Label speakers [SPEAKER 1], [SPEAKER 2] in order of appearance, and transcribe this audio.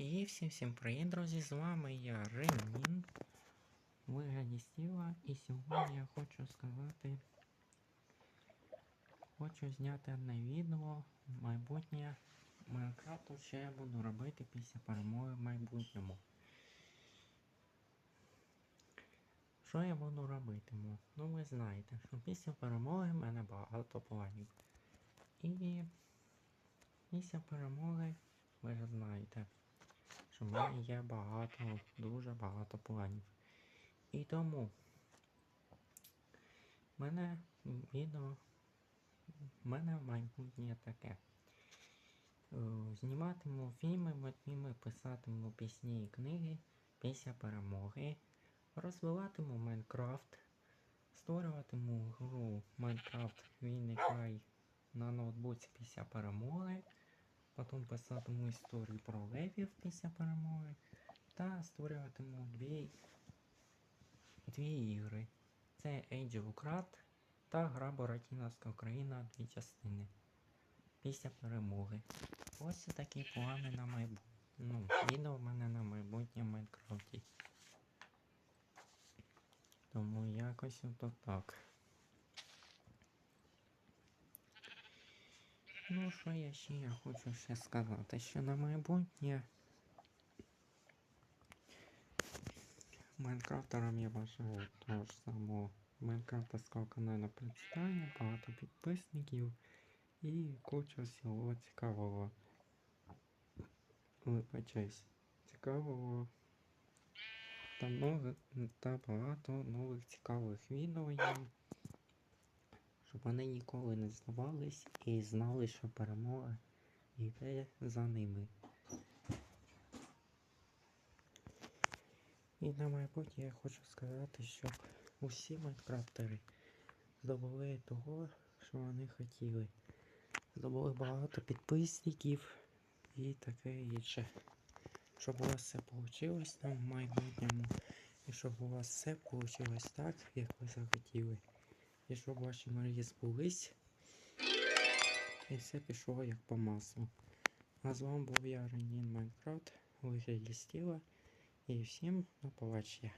[SPEAKER 1] І всім всім привіт, друзі! З вами я Ремін. Вигляді Стіла. І сьогодні я хочу сказати. Хочу зняти одне відео майбутнє Майнкрафту, що я буду робити після перемоги в майбутньому. Що я буду робити? Ну ви знаєте, що після перемоги в мене багато планів. І після перемоги ви ж знаєте, що в мене є багато, дуже багато планів. І тому мене відео, мене майбутнє таке. Е, Зніматиму фільми, мультфільми, писатиму пісні і книги після перемоги, розвиватиму Майнкрафт, створюватиму гру Майнкрафт Вільний край на ноутбуці після перемоги. Потім писатиму історію про левів після перемоги та створюватиму дві, дві ігри. Це Age of Krat та гра Буратіновська Україна дві частини після перемоги. Ось такі плани на майбутнє. Ну, відео в мене на майбутнє в Майнкрафті. Тому якось ото так. Ну, що я ще я хочу ще сказати, що на майбутнє Майнкрафтерам я бажаю того ж самого Майнкрафтерського каналу процвітання, багато підписників і куча всього цікавого. Вибачаюсь, цікавого та много та багато нових цікавих відео є Щоб вони ніколи не здавались і знали, що перемога йде за ними. І на майбутнє я хочу сказати, що усі майнкрафтери здобули того, що вони хотіли. Здобули багато підписників і таке інше. Щоб у вас все вийшло там в майбутньому. І щоб у вас все вийшло так, як ви захотіли. Щоб ваші мрії збулись. І все пішло як по маслу. А з вами був я Ренін Майнкрафт, вигляді стіла. І всім до побачення.